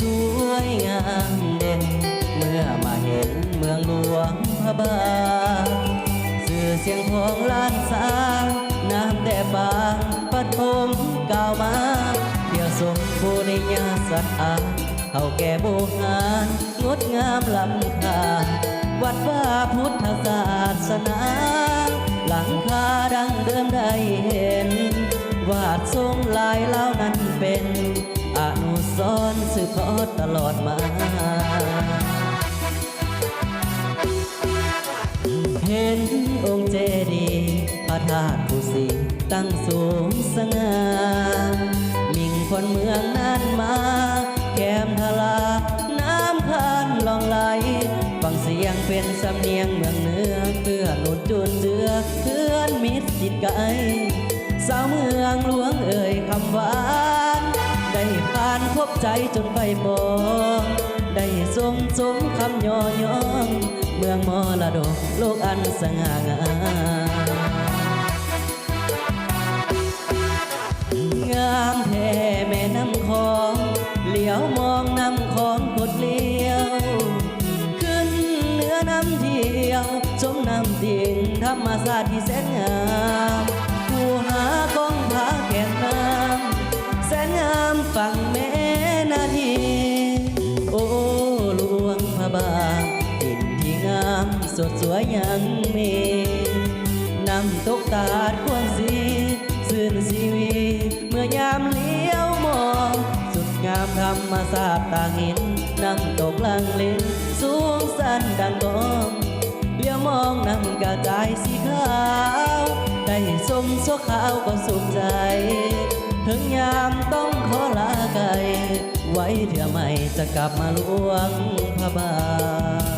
สวยงามเด่น เมื่อมาเห็นเมืองหลวงพระบางสื่อเสียงของล้านสาน้ำแต่บางปัดผมก้าวมาเที่ยวสมภูริยาสัตอาเข้าแก่โบงานงดงามลำคาวัดว่าพุทธศาสนา หลังคาดังเดิมได้เห็น วาดทรงลายเล่านั้นเป็น นุสรณ์สืบทอดตลอดมา เห็นองค์เจดีย์พระธาตุภูสีตั้งสูงสง่ามิ่งคนเมืองนั้นมา แก้มทลา น้ำคานลองไหลฟังเสียงเป็นสำเนียงเมืองเหนือเพื่อหนุนจุนเจือเพื่อนมิตรจิตไกลสาวเมืองหลวงเอ่ยคำว่า บใจจนไปมอได้สมสมคำย่อยองเมืองมรดกโลกอันสง่างามงามแท้แม่น้ำคองเหลียวมองน้ำคองกดเลี้ยว ขึ้นเหนือน้ำเที่ยวชมน้ำดิ่งธรรมศาสตร์ที่แสนงามผู้หากอง สดสวยยังมีน้ำตกตาดควรสีสื่นสีวีเมื่อยามเลี้ยวมองสุดงามธรรมศาสตร์ต่างหินน้ำตกลังลินสูงสันดังกองเลี้ยวมองน้ำกระจายสีขาวได้สมสขาวก็สุขใจ ถึงยามต้องขอลาไกลไว้เดี๋ยวไม่จะกลับมาลวงพระบาท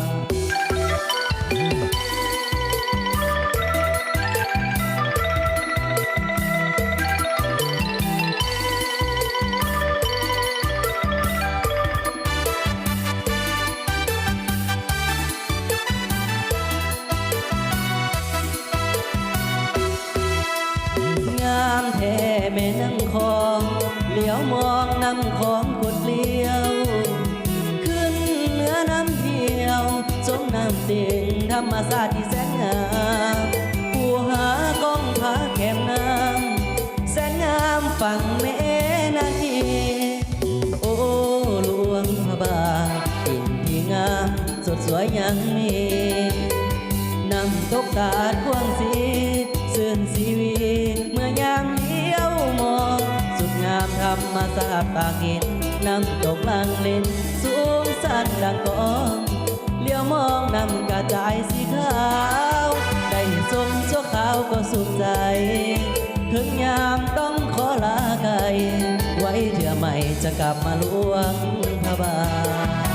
มองนำคองกดเลี้ยว ขึ้นเหนือน้ำเที่ยวสมน้ำติ่งธรรมศาสตร์ที่แสนงามผู้หากองผาแคมน้ำแสนงามฝั่งแม่นาทีโอ้หลวงพระบางสิ่งที่งามสดสวยยังมีนำตกตาดวงสีเสื่อนสีวี ดงามาสตร์ปากหินน้ำตกลังเลนสูงสันดังกองเลี้ยวมองน้ำกระจายสีขาว ได้สมชั่วขาวก็สุขใจ ถึงยามต้องขอลาไกล ไว้เดี๋ยวไม่จะกลับมาลวงพระบาท